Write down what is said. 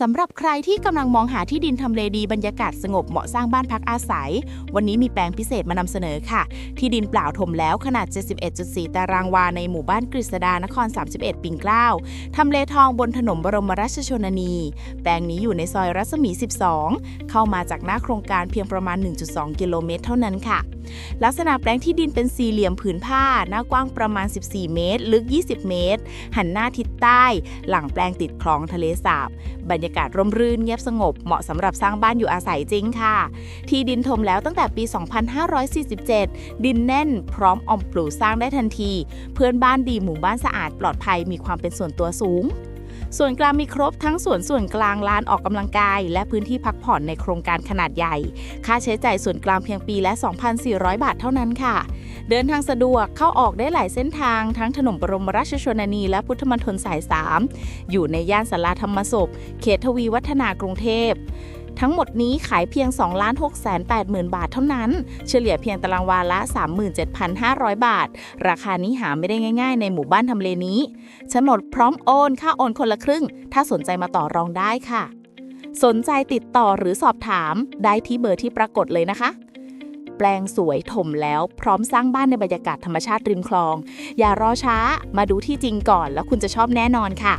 สำหรับใครที่กำลังมองหาที่ดินทำเลดีบรรยากาศสงบเหมาะสร้างบ้านพักอาศัย วันนี้มีแปลงพิเศษมานำเสนอค่ะ ที่ดินเปล่าถมแล้วขนาด 71.4 ตารางวาในหมู่บ้านกฤษดานคร 31 ปิ่นเกล้าทำเลทองบนถนนบรมราชชนนี แปลงนี้อยู่ในซอยรัศมี 12 เข้ามาจากหน้าโครงการเพียงประมาณ 1.2 กิโลเมตรเท่านั้นค่ะ ลักษณะแปลงที่ดินเป็นสี่เหลี่ยมผืนผ้า หน้ากว้างประมาณ 14 เมตร ลึก 20 เมตร หันหน้าทิศใต้ หลังแปลงติดคลองทะเลสาบบรรยากาศร่มรื่นเงียบสงบ เหมาะสำหรับสร้างบ้านอยู่อาศัยจริงค่ะ ที่ดินถมแล้วตั้งแต่ปี 2547 ดินแน่นพร้อมออมปลูกสร้างได้ทันที เพื่อนบ้านดีหมู่บ้านสะอาดปลอดภัยมีความเป็นส่วนตัวสูงส่วนกลางมีครบทั้งสวนส่วนกลางลานออกกำลังกาย และพื้นที่พักผ่อนในโครงการขนาดใหญ่ ค่าใช้จ่ายส่วนกลางเพียงปีละ 2,400 บาทเท่านั้นค่ะ เดินทางสะดวกเข้าออกได้หลายเส้นทางทั้งถนนบรมราชชนนีและพุทธมณฑลสาย 3 อยู่ในย่านสาราธรรมศพ เขตทวีวัฒนากรุงเทพทั้งหมดนี้ขายเพียง 2 6 8 0 0 0 0 บาทเท่านั้น เฉลี่ยเพียงตารางวาละ 37,500 บาท ราคานี้หาไม่ได้ง่ายๆ ในหมู่บ้านทำเลนี้โฉนดพร้อมโอน ค่าโอนคนละครึ่ง ถ้าสนใจมาต่อรองได้ค่ะ สนใจติดต่อหรือสอบถามได้ที่เบอร์ที่ปรากฏเลยนะคะ แปลงสวยถมแล้ว พร้อมสร้างบ้านในบรรยากาศธรรมชาติริมคลอง อย่ารอช้า มาดูที่จริงก่อนแล้วคุณจะชอบแน่นอนค่ะ